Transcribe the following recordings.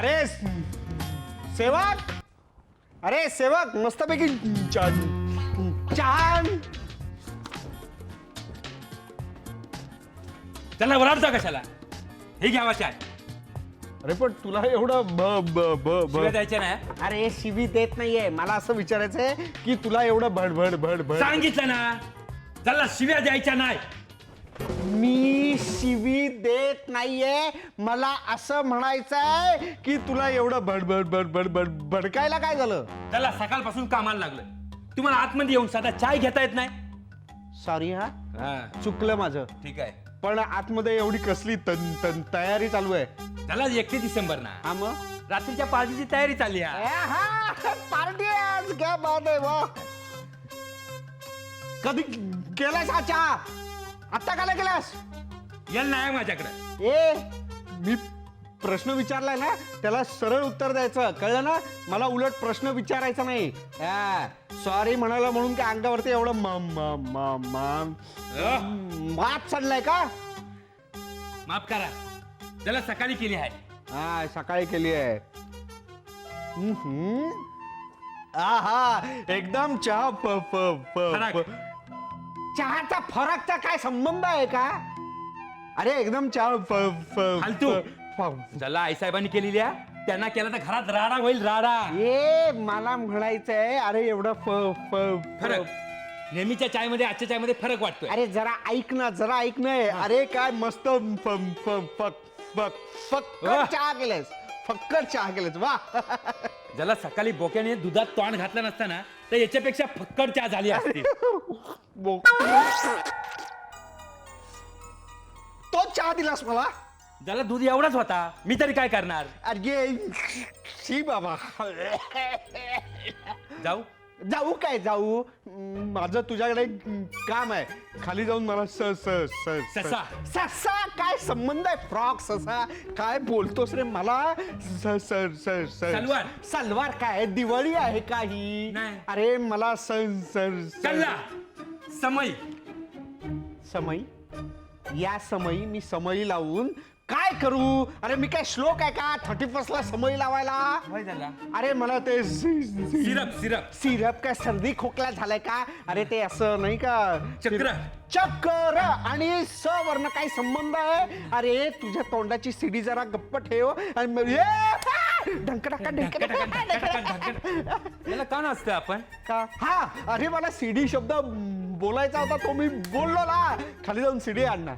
अरे सेवक! अरे सेवक! मस्तपैकी छान छान त्याला ओरडता कशाला? हे घ्यावा चाय अरे पण तुला एवढं ब ब ब ब. शिव्या द्यायच्या नाही अरे शिवी देत नाहीये. मला असं विचारायचंय की तुला एवढं भड भड भड भड सांगितलं ना. त्याला शिव्या द्यायच्या नाही. मी शिवी देत नाहीये. मला असं म्हणायचंय की तुला एवढं भड भड भड भड भड भडकायला काय झालं? त्याला सकाळपासून कामाला लागलं. तुम्हाला आतमध्ये येऊन साधा चाय घेता येत नाही? सॉरी हा? हा, चुकलं माझं. ठीक आहे. पण आतमध्ये एवढी कसली तन तन तयारी चालू आहे. त्याला एकतीस डिसेंबर ना हा मग? रात्रीच्या पार्टीची तयारी चालली आहे. पार्टी आज क्या बात आहे वा. कधी केलास हा चहा? आत्ता काला केलास येल नाही माझ्याकडे. ए मी प्रश्न विचारलाय ना त्याला सरळ उत्तर द्यायचं. कळलं ना? मला उलट प्रश्न विचारायचा नाही. सॉरी म्हणाला म्हणून काय अंगावरती एवढं म म म म मात चढलाय का? माफ करा. त्याला सकाळी केली आहे. हा सकाळी केली आहे. हम्म. आहा एकदम चहा प प प फरक. प- चहाचा फरकचा काय संबंध आहे का? अरे एकदम चहा फालतू. ज्याला आईसाहेबांनी केलेली आहे त्यांना केला तर घरात राडा होईल राडा. ए मला म्हणायचंय अरे एवढं फ फ फ- फरक. नेहमीच्या चायमध्ये आजच्या चायमध्ये फरक वाटतोय. अरे जरा ऐक ना जरा ऐक ना. अरे काय मस्त फ फ फ फ वाह. चहा केलंस फक्कट चहा केलंस वा. ज्याला सकाळी बोक्याने दुधात तोंड घातलं नसतं ना तर याच्यापेक्षा फक्कड चहा झाली असती. तो चहा दिलास मला? ज्याला दूध एवढाच होता मी तरी काय करणार? अरे शी बाबा. जाऊ. जाऊ काय जाऊ? म, माझं तुझ्याकडे काम आहे. खाली जाऊन मला स स स ससा. ससा? काय संबंध आहे फ्रॉक ससा? काय बोलतोस रे मला? स स स स. सलवार. सलवार काय? दिवाळी आहे काही नाही. अरे मला स स स- कल्ला समय समई. या समयी मी समयी लावून काय करू? अरे मी काय श्लोक आहे का? थर्टी फर्स्ट ला समयी लावायला. झाला. अरे मला ते सिरप सिरप. सिरप काय सर्दी खोकला झालाय का? अरे ते असं नाही का? चक्र. चक्कर आणि स वर्ण काय संबंध आहे? अरे तुझ्या तोंडाची सिडी जरा गप्प ठेव. आणि मग- ए, आ! ढंक टाका, ढंक टाका, ढंक टाका. याला का नसतं आपण. का? हा अरे मला सीडी शब्द बोलायचा होता तो मी बोललो ना. खाली जाऊन सीडी आणणार.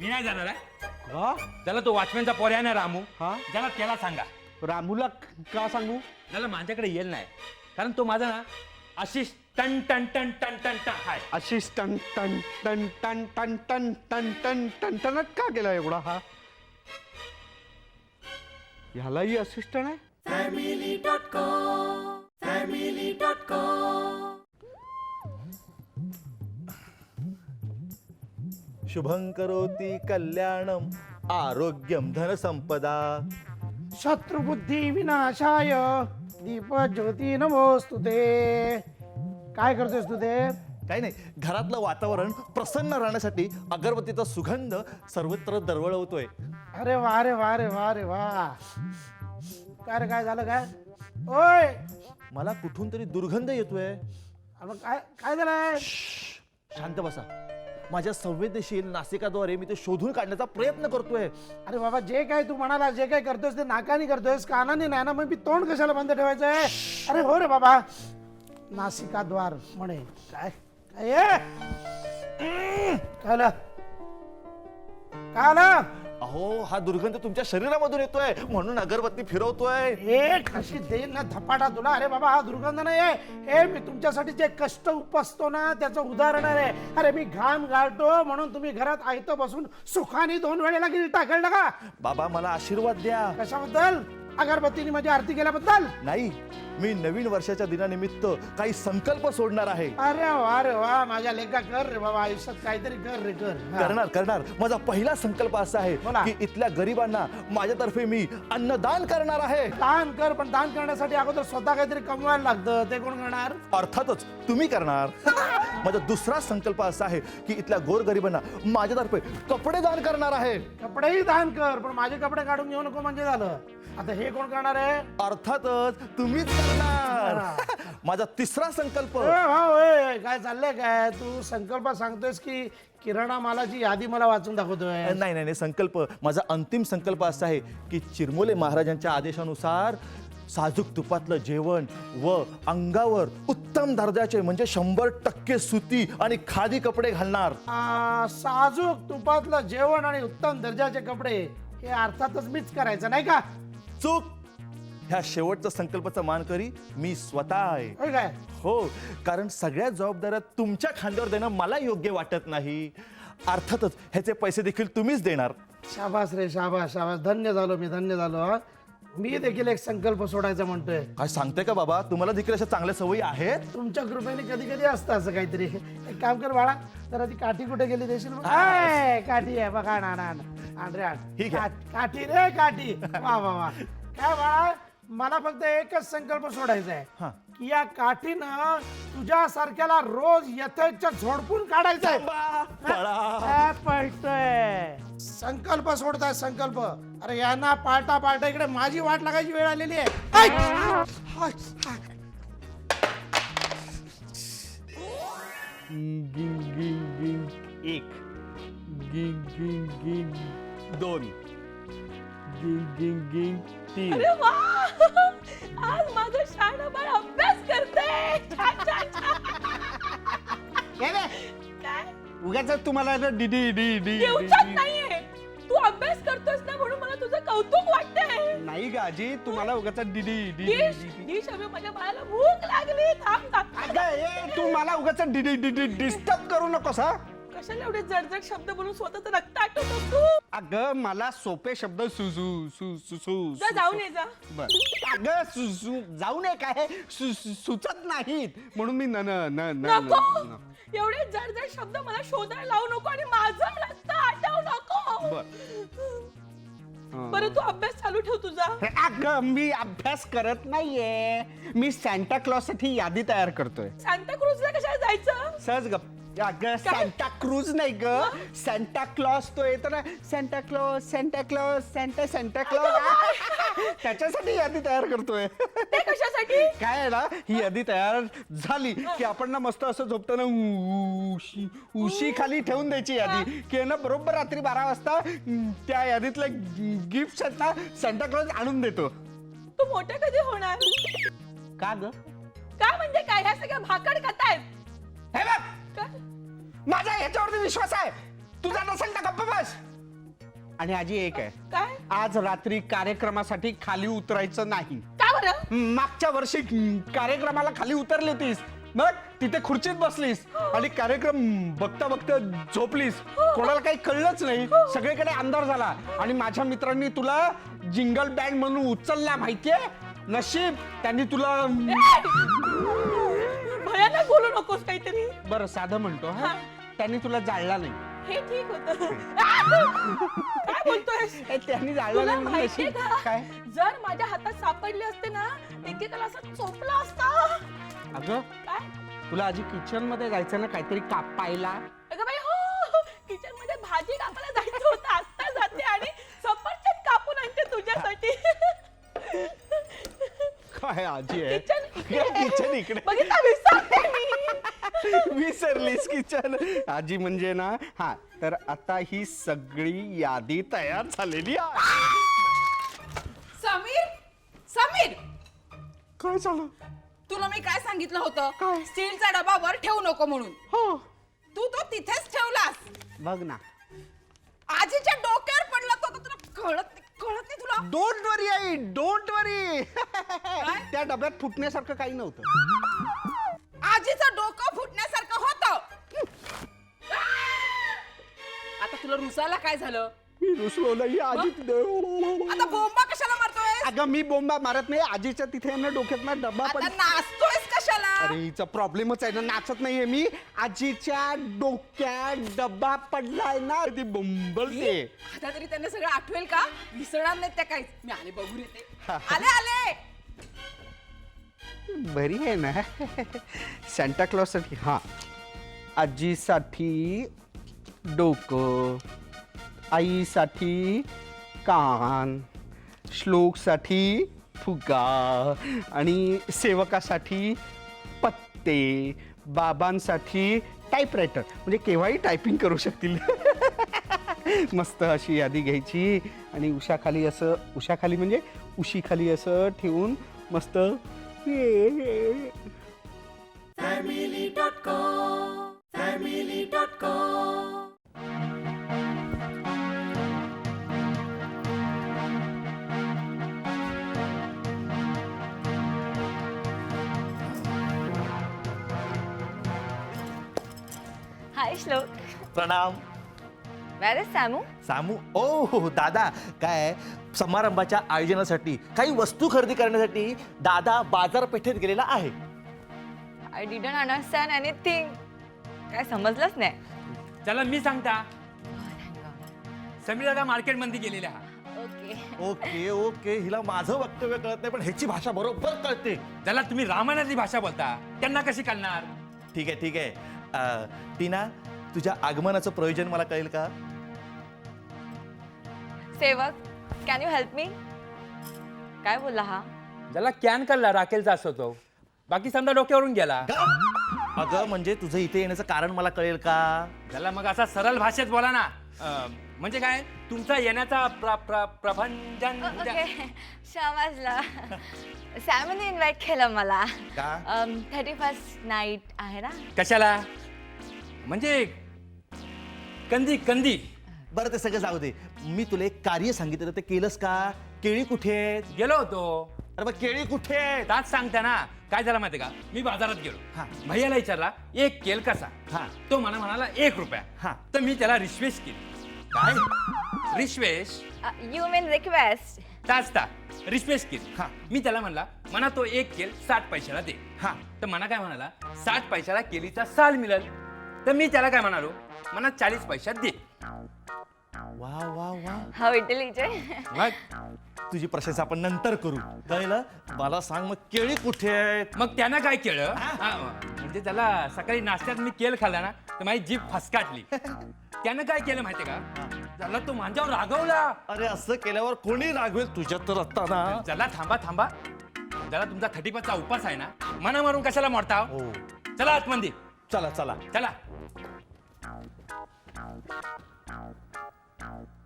मी नाही जाणार आहे. का त्याला तो वॉचमॅनचा पोर आहे ना रामू हा? त्याला त्याला सांगा रामूला का सांगू त्याला माझ्याकडे येईल नाही कारण तो माझा ना आशिष टन टन टन टन टन टन हाय अशीच टन टन टन टन टन टन टन टन टन टनट का केला एवढा हा ह्यालाही असिस्टंट आहे शुभं करोति कल्याणम आरोग्यम धनसंपदा शत्रुबुद्धी विनाशाय दीप ज्योती नमोस्तु ते। काय करतोस तू ते? काही नाही घरातलं वातावरण प्रसन्न राहण्यासाठी अगरबत्तीचा सुगंध सर्वत्र दरवळवतोय. अरे वा रे वा रे वा रे वा. काय रे काय झालं काय? ओय! मला कुठून तरी दुर्गंध येतोय. अरे काय काय झालंय? शांत बसा. माझ्या संवेदनशील नासिकाद्वारे मी ते शोधून काढण्याचा प्रयत्न करतोय अरे बाबा जे काय तू म्हणाला जे काय करतोयस ते नाकाने करतोयस कानाने नाही ना मग मी तोंड कशाला बंद ठेवायचंय अरे हो रे बाबा नासिकाद्वार म्हणे काय काय आहे? काय आलं? काय आलं? अहो हा दुर्गंध तुमच्या शरीरामधून येतोय. म्हणून अगरबत्ती फिरवतोय. हे कशी देईन ना धपाटा तुला. अरे बाबा हा दुर्गंध नाही आहे हे मी तुमच्यासाठी जे कष्ट उपसतो ना त्याचं उदाहरण आहे. अरे मी घाम गाळतो म्हणून तुम्ही घरात आयतो बसून सुखाने दोन वेळेला गिरी टाकल का बाबा मला आशीर्वाद द्या. कशाबद्दल? अगरबत्तीने माझी आरती केल्याबद्दल? नाही मी नवीन वर्षाच्या दिनानिमित्त काही संकल्प सोडणार आहे. अरे वा रे वा माझ्या लेखा कर रे बाबा आयुष्यात काहीतरी कर रे कर. हा. करणार करणार. माझा पहिला संकल्प असा आहे. की इथल्या गरिबांना माझ्यातर्फे मी अन्नदान करणार आहे. दान कर पण दान करण्यासाठी अगोदर स्वतः काहीतरी कमवायला लागतं. ते कोण करणार? अर्थातच तुम्ही करणार. माझा दुसरा संकल्प असा आहे की इथल्या गोरगरिबांना माझ्यातर्फे कपडे दान करणार आहे. कपडेही दान कर पण माझे कपडे काढून घेऊ नको म्हणजे झालं. आता हे कोण करणार आहे? अर्थातच तुम्हीच करणार. माझा तिसरा संकल्प. ए, भाऊ, ए, काय चाललंय काय? तू संकल्प सांगतोयस की किराणा मालाची यादी मला वाचून दाखवतोय नाही नाही नाही संकल्प. माझा अंतिम संकल्प असा आहे की चिरमोले महाराजांच्या आदेशानुसार साजूक तुपातलं जेवण व अंगावर उत्तम दर्जाचे म्हणजे शंभर टक्के सुती आणि खादी कपडे घालणार. आ, साजूक तुपातलं जेवण आणि उत्तम दर्जाचे कपडे हे अर्थातच मीच करायचं नाही का? चूक. ह्या शेवटचा संकल्पाचा मान करी मी स्वतः आहे. होय काय? हो कारण सगळ्या जबाबदाऱ्या तुमच्या खांद्यावर देणं मला योग्य वाटत नाही. अर्थातच ह्याचे पैसे देखील तुम्हीच देणार. शाबास रे शाबास शाबास. धन्य झालो मी धन्य झालो हा. मी देखील एक संकल्प सोडायचा म्हणतोय. काय सांगते का बाबा? तुम्हाला देखील अशा चांगल्या सवयी आहेत? तुमच्या कृपेने कधी कधी असतं असं काहीतरी. एक काम कर बाळा तर ती काठी कुठे गेली देशील काठी आहे बघा आण आण आण आण रे आण ठीक आहे. काठी रे काठी. वा वा वा. काय बाळा मला फक्त एकच संकल्प सोडायचा हा. आहे की या काठीनं तुझ्या सारख्याला रोज यथेच्छ झोडपून काढायचं आहे. बा, पळा. काय पळतोय. संकल्प सोडताय संकल्प. अरे यांना पालटा पालटा इकडे माझी वाट लागायची वेळ आलेली आहे. ऐ! हाय, हाय. गिंग गिंग गिंग एक गिंग गिंग गिंग दोन गिंग गिंग गिंग तीन अरे वा! आज माझं शाळा बाळ अभ्यास करते. छान छान छान काय? उगाच तुम्हाला ना डिडी डी डी दिवसात नाहीये नाही गाजी तुम्हाला उगाच डिडी डिश माझ्या बाळाला. भूक लागली. थांब थांब अगं ए तू मला उगाच डिडी डिडी डिस्टर्ब करू नकोस हा. कशाला एवढे जडजड शब्द बोलून स्वतःच रक्त आटवतोस तू? अगं मला सोपे शब्द सुसू सु सु सु जा जाऊन ये जा. बर. अगं सु सु जाऊ नये काय? सु- सु- सुचत नाहीत. म्हणून मी न न न न- नको! न न. एवढे जडजड शब्द मला शोधायला लावू नको आणि माझं रक्त आटवू नको! बर. बरं तू अभ्यास चालू ठेव तुझा. अगं मी अभ्यास करत नाहीये. मी सॅन्टा क्लॉजसाठी यादी तयार करतोय. सांता क्रूजला कशाला जायचं? सहज गप अगं सॅन्टा क्रूज नाही ग. सॅन्टा क्लॉज तो येतो ना. Santa Claus Santa Claus Santa Santa Claus त्याच्यासाठी यादी तयार करतोय. ते कशासाठी? काय आहे ना ही यादी तयार झाली की आपण ना मस्त असं झोपताना उशी उशी खाली ठेवून द्यायची यादी. की ना बरोबर रात्री बारा वाजता त्या यादीतले गिफ्ट आहेत ना सॅन्टा क्लॉज आणून देतो. तू मोठे कधी होणार? का ग? का म्हणजे काय? ह्या सगळ्या भाकड कथा आहेत हे बघ! काय? माझा ह्याच्यावरती विश्वास आहे. तुझा नसेल तर गप्प बस. आणि आजी एक आहे. काय? आज रात्री कार्यक्रमासाठी खाली उतरायचं नाही. का बरं? मागच्या वर्षी कार्यक्रमाला खाली उतरली होतीस. मग तिथे खुर्चीत बसलीस. आणि कार्यक्रम बघता बघता झोपलीस. कोणाला काही कळलंच नाही. सगळीकडे अंधार झाला. आणि माझ्या मित्रांनी तुला जिंगल बँड म्हणून उचलला माहितीये? नशीब. त्यांनी तुला भयानक बोलू नकोस काहीतरी. बरं साधं म्हणतो हा? हा. त्यांनी तुला जाळला नाही. हे ठीक होत. काय बोलतोयस? ए, त्यांनी जाळलं तुला नाही माहितीये. का? काय? जर माझ्या हातात सापडले असते ना एकेकाला असं चोपला असता. अगं काय? तुला आजी किचनमध्ये जायचं ना काहीतरी कापायला? अगं बाई हो किचनमध्ये भाजी कापायला जायचं होतं. आत्ता जाते आणि सफरचंद कापून आणते तुझ्यासाठी. काय आजी आहे? किचन इकडे. बघितलं मी. विसरलीस किचन आजी म्हणजे ना हा तर आता ही सगळी यादी तयार झालेली आहे. समीर समीर. काय झालं? तुला मी काय सांगितलं होतं? स्टीलचा डबा वर ठेवू नको म्हणून. हो. तू तो तिथेच ठेवलास. बघ ना. आजीच्या डोक्यावर पडला तो तर तुला कळत कळत नाही तुला? Don't worry I. डोंट वरी त्या डब्यात फुटण्यासारखं काही नव्हतं. आजीचं डोकं फुटण्यासारखं होतं. आता तुला रुसाला काय झालं? मी रुसलो नाही आजी आता बोंबा कशाला मारतोय अगं मी बोंबा मारत नाही आजीच्या तिथे ना डोक्यात ना डब्बा आता पण नाचतोयस कशाला? अरे हिचा प्रॉब्लेमच आहे ना नाचत नाहीये मी. आजीच्या डोक्यात डब्बा पडलाय ना ती बोंबलते. आता तरी त्यांना सगळं आठवेल का? विसरणार नाहीत त्या काहीच. मी आले बघून येते. आले आले! बरी आहे ना. सॅन्टा क्लॉजसाठी हा. आजीसाठी डोकं आईसाठी कान श्लोकसाठी फुगा आणि सेवकासाठी पत्ते बाबांसाठी टाईपरायटर म्हणजे केव्हाही टायपिंग करू शकतील. मस्त अशी यादी घ्यायची. आणि उशाखाली असं उशाखाली म्हणजे उशीखाली असं ठेवून मस्त हाय श्लोक प्रणाम. वेर इज सॅमू? सामू ओ हो दादा काय समारंभाच्या आयोजनासाठी काही वस्तू खरेदी करण्यासाठी दादा बाजारपेठेत गेलेला आहे. आय डिडंट अंडरस्टँड एनिथिंग काय समजलंच नाही. चला मी सांगता. समीर दादा मार्केटमध्ये गेलेले हा. ओके. ओके ओके हिला माझं वक्तव्य कळत नाही पण ह्याची भाषा बरोबर कळते. ज्याला तुम्ही रामायणातली भाषा बोलता. त्यांना कशी कळणार? ठीक आहे ठीक आहे. टीना तुझ्या आगमनाचं प्रयोजन मला कळेल का? सेवक कॅन यू हेल्प मी काय बोलला हा? ज्याला कॅन कळला राखेलचा असतो तो. बाकी समजा डोक्यावरून गेला? अगं म्हणजे तुझं इथे येण्याचं कारण मला कळेल का? त्याला मग असा सरळ भाषेत बोला ना अं, म्हणजे काय? तुमचा येण्याचा प्र प्र प्रभंजन ओके. समजलं सॅमने इन्व्हाइट केलं मला. का? थर्टी फर्स्ट नाईट आहे ना? कशाला? म्हणजे कंदी कंदी. बरं ते सगळं जाऊ दे. मी तुला एक कार्य सांगितलं ते केलंस का? केळी कुठे आहेत? गेलो होतो. अरे मग केळी कुठे आहेत? ताच सांगता ना. काय झालं माहिती का? मी बाजारात गेलो. हा. भैयाला विचारला एक केल कसा? हा. तो मला म्हणाला एक रुपया. हा. तर मी त्याला रिश्वेश केली. काय? रिश्वेश. यू मीन रिक्वेस्ट ताचता रिश्वेश केली. हा. मी त्याला म्हणला म्हणा तो एक केल साठ पैशाला दे. हा तर मना काय म्हणाला साठ पैशाला केलीचा साल मिळेल. तर मी त्याला काय म्हणालो म्हणा चाळीस पैशात दे. वा वा वा हा इटलीचे मग? तुझी प्रशंसा आपण नंतर करू. कळलं? मला सांग मग केळी कुठे आहेत? मग त्यानं काय केलं? हा, म्हणजे त्याला सकाळी नाश्त्यात मी केल खाल्ला ना तर माझी जीभ फसकाटली. त्यानं काय केलं माहितीये का? त्याला तो माझ्यावर रागवला. अरे असं केल्यावर कोणी रागवेल? तुझ्या तर आता ना. चला थांबा थांबा. जरा तुमचा थर्टी चा उपास आहे ना मना मारून कशाला मोडता? हो? हो चला आतमध्ये. चला चला. चला.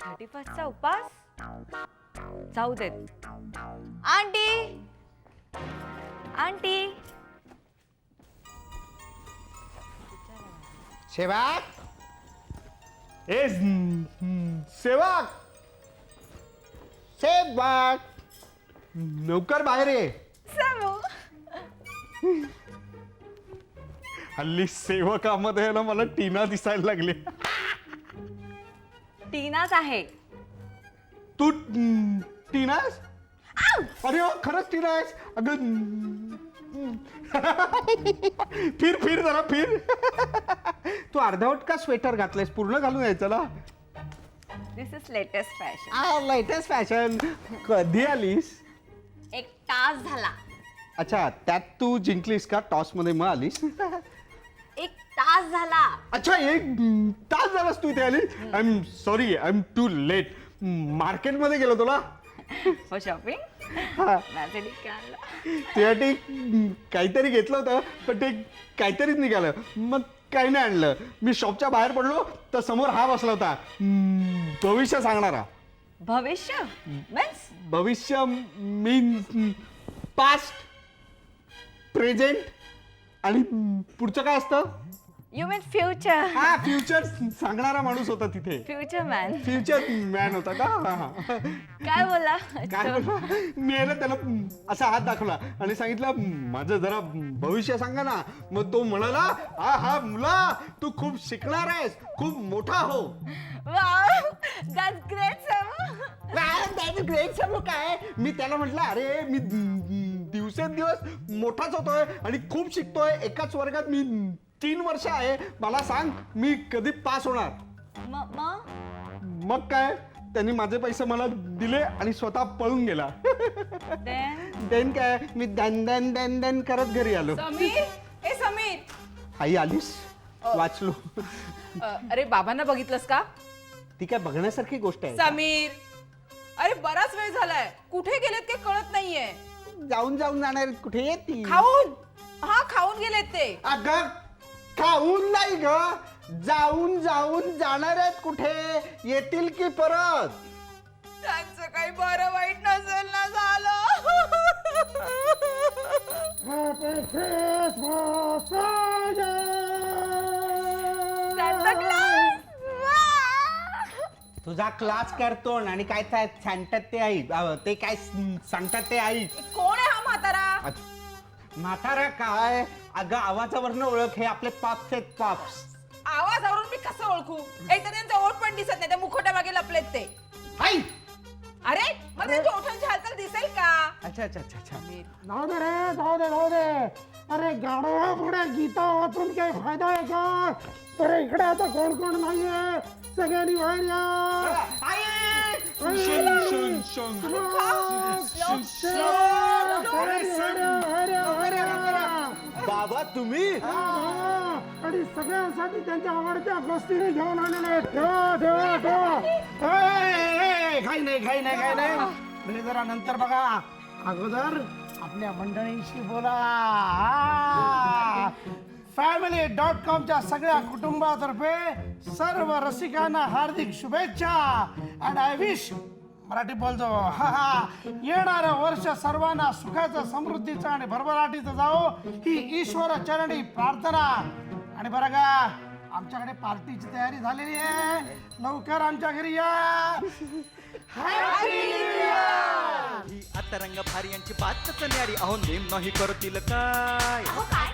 थर्टी फर्स्टचा उपास? जाऊ देत. आंटी! आंटी! सेवक ए सेवक! सेवक! लवकर बाहेर ये. हल्ली सेवकामध्ये ना मला टीना दिसायला लागली. टीनाच आहे. तू टीनास? अरे हो खरंच टीना आहेस. अगं. फिर फिर जरा फिर. तू अर्धवट का स्वेटर घातलंयस पूर्ण घालून यायचं ना. दिस इज लेटेस्ट फॅशन आ लेटेस्ट फॅशन कधी आलीस? एक तास झाला. अच्छा त्यात तू जिंकलीस का? टॉसमध्ये मग आलीस? एक तास झाला. अच्छा एक तास झालास तू इथे आली I am sorry I am too late मार्केटमध्ये गेलो तुला. फॉर शॉपिंग हा. आणलं? हम्म, काहीतरी घेतलं होतं पण ते काहीतरीच निघालं. मग काही नाही आणलं. मी शॉपच्या बाहेर पडलो तर समोर हा बसला होता. हम्म, भविष्य सांगणारा. भविष्य? मीन्स भविष्य मीन्स पास्ट प्रेझेंट आणि पुढचं काय असतं? यू मीन फ्युचर हा फ्युचर सांगणारा माणूस होता तिथे. फ्युचर मॅन फ्युचर मॅन होता का? हा, हा. काय बोला काय बोलला? मी आहे ना त्याला असा हात दाखवला आणि सांगितलं माझं जरा भविष्य सांगा ना. मग तो म्हणाला हा हा मुला तू खूप शिकणार आहेस. खूप मोठा हो. Wow that's great sir great समोर काय? मी त्याला म्हटलं अरे मी दिवसेंदिवस मोठाच होतोय आणि खूप शिकतोय. एकाच वर्गात मी तीन वर्ष आहे. मला सांग मी कधी पास होणार? मग मग काय? त्यांनी माझे पैसे मला दिले आणि स्वतः पळून गेला. देन देन काय? मी दन दन दन दन करत घरी आलो. समीर? ए समीर! आई आलीस? वाचलो. अ, अरे बाबांना बघितलंस का? ती काय बघण्यासारखी गोष्ट आहे समीर! अरे बराच वेळ झालाय. कुठे गेलेत ते कळत नाहीये. जाऊन जाऊन जाणार कुठे येते खाऊन! हा खाऊन गेलेत ते. अग खाऊन नाही ग? जाऊन जाऊन जाणार आहेत कुठे? येतील की परत? त्यांचं काही बरं वाईट नसेल ना झालं! तुझा क्लास करतो आणि काय काय सांगतात ते आई. अ, ते काय सांगतात ते आई. कोण आहे हा म्हातारा? म्हातारा काय? अगं आवाजावरनं ओळख हे आपले पाप्स आहेत पाप्स आवाजावरून मी कसं ओळखू? एक तर त्यांचा ओठ पण दिसत नाही त्या मुखोट्या मागे लपलेत ते. आई अरे मग त्यांच्या ओठांची हालचाल दिसेल का? अच्छा अच्छा अच्छा अच्छा. जाऊ दे रे जाऊ दे जाऊ दे. अरे गाडवा पुढे गीता वाचून काही फायदा आहे का? अरे इकडे आता कोण कोण नाहीये? सगळ्यांनी बाहेर या. शून, शून, शून. बाहेर तुम्ही? आणि सगळ्यांसाठी त्यांच्या आवडत्या गोष्टी मी घेऊन आलेले आहेत. ठेवा ठेवा ठेवा. ए, ए, ए, काही नाही काही नाही काही नाही. म्हणजे जरा नंतर बघा. अगोदर आपल्या मंडळींशी बोला. फॅमिली डॉट कॉमच्या सगळ्या कुटुंबातर्फे सर्व रसिकांना हार्दिक शुभेच्छा. अँड आय विश मराठी बोलतो. हा हा. येणारं वर्ष सर्वांना सुखाचं समृद्धीचं आणि भरभराटीचं जाओ ही ईश्वर चरणी प्रार्थना. आणि बरं का आमच्याकडे पार्टीची तयारी झालेली आहे. लवकर आमच्या घरी या! ही आता रंग भारी यांची बातच न्यारी. अहो नेम नाही करतील अहो काय काय?